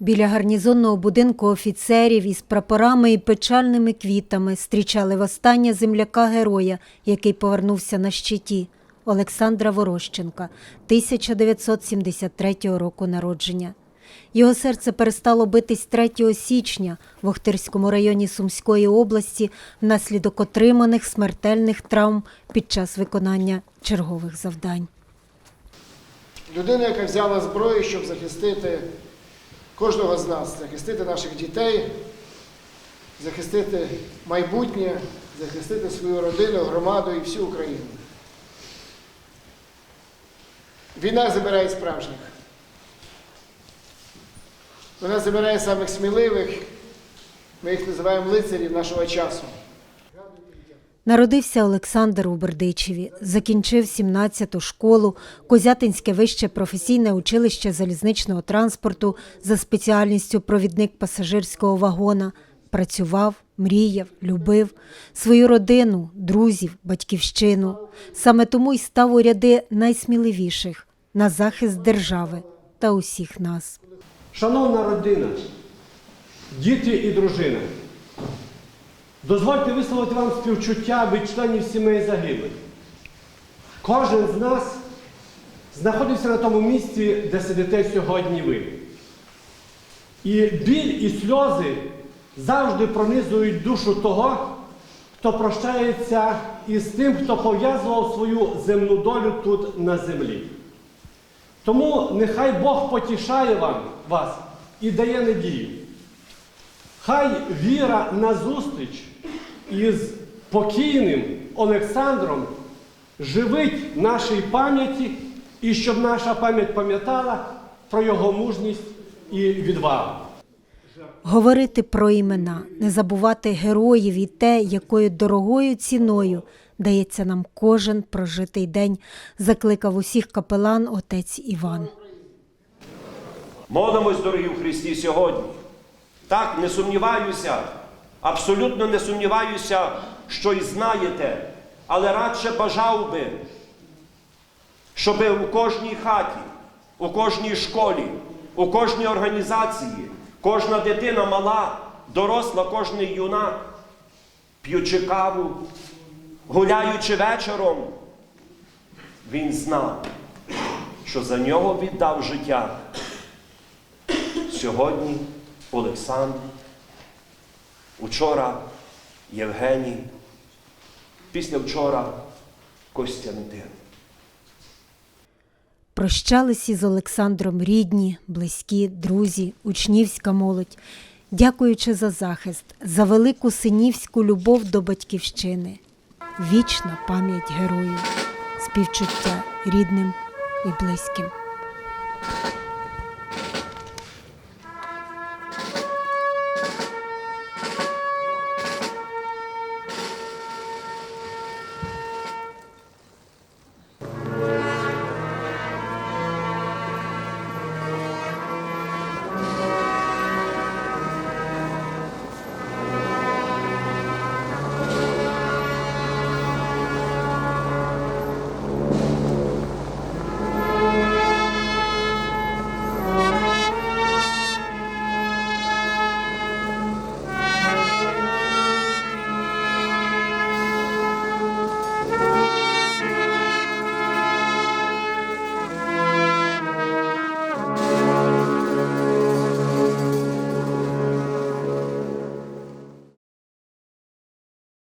Біля гарнізонного будинку офіцерів із прапорами і печальними квітами зустрічали востаннє земляка героя, який повернувся на щиті Олександра Ворощенка 1973 року народження. Його серце перестало битись 3 січня в Охтирському районі Сумської області внаслідок отриманих смертельних травм під час виконання чергових завдань. Людина, яка взяла зброю, щоб захистити кожного з нас, захистити наших дітей, захистити майбутнє, захистити свою родину, громаду і всю Україну. Війна забирає справжніх. Вона забирає самих сміливих, ми їх називаємо лицарів нашого часу. Народився Олександр у Бердичеві, закінчив 17-ту школу, Козятинське вище професійне училище залізничного транспорту за спеціальністю провідник пасажирського вагона. Працював, мріяв, любив свою родину, друзів, батьківщину. Саме тому й став у ряди найсміливіших на захист держави та усіх нас. Шановна родина, діти і дружина, дозвольте висловити вам співчуття від членів сімей загиблих. Кожен з нас знаходився на тому місці, де сидите сьогодні ви. І біль і сльози завжди пронизують душу того, хто прощається із тим, хто пов'язував свою земну долю тут на землі. Тому нехай Бог потішає вам, вас і дає надію. Хай віра на зустріч із покійним Олександром живить в нашій пам'яті, і щоб наша пам'ять пам'ятала про його мужність і відвагу. Говорити про імена, не забувати героїв і те, якою дорогою ціною дається нам кожен прожитий день, закликав усіх капелан отець Іван. Молимось, дорогі у Христі, сьогодні. Так, не сумніваюся, абсолютно не сумніваюся, що і знаєте, але радше бажав би, щоб у кожній хаті, у кожній школі, у кожній організації, кожна дитина мала, доросла, кожний юнак, п'ючи каву, гуляючи вечором, він знав, що за нього віддав життя Сьогодні Олександр, учора Євгеній, після вчора Костянтин. Прощались із Олександром рідні, близькі, друзі, учнівська молодь, дякуючи за захист, за велику синівську любов до батьківщини, вічна пам'ять героїв, співчуття рідним і близьким.